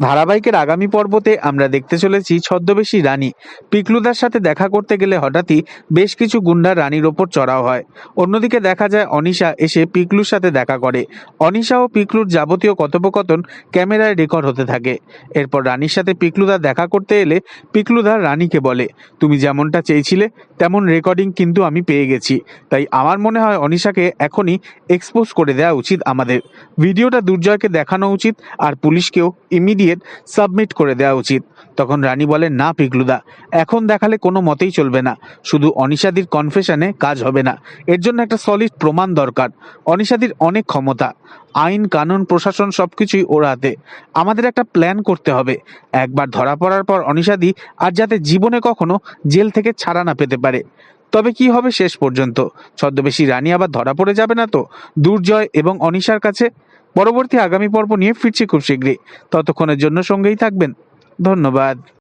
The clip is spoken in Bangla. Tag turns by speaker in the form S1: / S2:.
S1: ধারাবাহিকের আগামী পর্বতে আমরা দেখতে চলেছি ছদ্মবেশী রানী। পিকলুদার সাথে দেখা করতে গেলে হঠাৎই বেশ কিছু গুন্ডা রানীর ওপর চড়াও হয়। অন্যদিকে দেখা যায় অনিশা এসে পিকলুর সাথে দেখা করে। অনিশা ও পিকলুর যাবতীয় কথোপকথন ক্যামেরায় রেকর্ড হতে থাকে। এরপর রানীর সাথে পিকলুদা দেখা করতে এলে পিকলুদা রানীকে বলে, তুমি যেমনটা চেয়েছিলে, তেমন রেকর্ডিং কিন্তু আমি পেয়ে গেছি। তাই আমার মনে হয় অনিশাকে এখনই এক্সপোজ করে দেওয়া উচিত আমাদের। ভিডিওটা দুর্জয়কে দেখানো উচিত আর পুলিশকেও ইমিডিয়েট সাবমিট করে দেওয়া উচিত। তখন রানী বলেন, না পিকলুদা এখন দেখালে কোনো মতেই চলবে না। শুধু অনিশাদির কনফেশনে কাজ হবে না। এর জন্য একটা সলিড প্রমাণ দরকার। অনিশাদির অনেক ক্ষমতা। আইন, কানুন, প্রশাসন সবকিছুই ওর হাতে। আমাদের একটা প্ল্যান করতে হবে। একবার ধরা পড়ার পর অনিশাদি আর যাতে জীবনে কখনো জেল থেকে ছাড়া না পেতে পারে। তবে কি হবে শেষ পর্যন্ত? ছদ্মবেশী রানী আবার ধরা পড়ে যাবে না তো? দুর্জয় এবং অনিশার কাছে পরবর্তী আগামী পর্ব নিয়ে ফিরছি খুব শীঘ্রই। ততক্ষণের জন্য সঙ্গেই থাকবেন। ধন্যবাদ।